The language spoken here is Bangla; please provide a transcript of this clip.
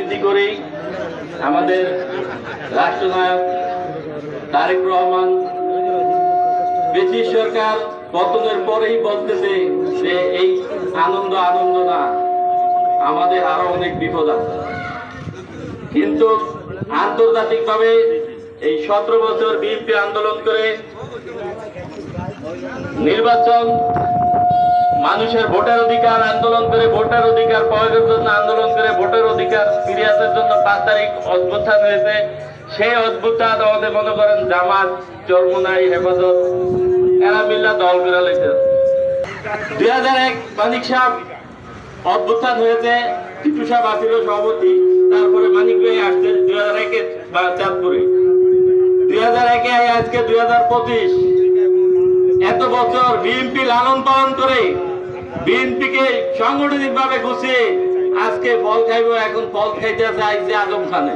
রাজনীতি করেই আমাদের রাষ্ট্রনায়ক তারেক রহমান, ব্রিটিশ সরকার পতনের পরেই বলতেছে যে এই আনন্দ আনন্দ না, আমাদের আরও অনেক বিপদ আছে। কিন্তু আন্তর্জাতিকভাবে এই সতেরো বছর বিএনপি আন্দোলন করে নির্বাচন, মানুষের ভোটার অধিকার আন্দোলন করে, ভোটার অধিকার প্রয়োগের জন্য আন্দোলন করে, ভোটার অধিকার পাঁচ তারিখ অদ্ভুত্থান হয়েছে। সেই অদ্ভুত্থান আমাদের মনে করেন জামাত, চরমুনাই, হেফাজত, এরা মিল্লা দল লেগেছে। দুই হাজার এক মানিক সাহেব অভ্যুত্থান হয়েছে, টিটু সাহেব আসিল সভাপতি, তারপরে মানিক ভাই আসছে দুই হাজার একে চাঁদপুরে। দুই হাজার একে আজকে দুই হাজার পঁচিশ। এত বছর বিএনপি লালন পালন করে বিএনপিকে সাংগঠনিক ভাবে গুছিয়ে আজকে ফল খাইব এখন ফল খাইতে আছে চাইছে আজম খানে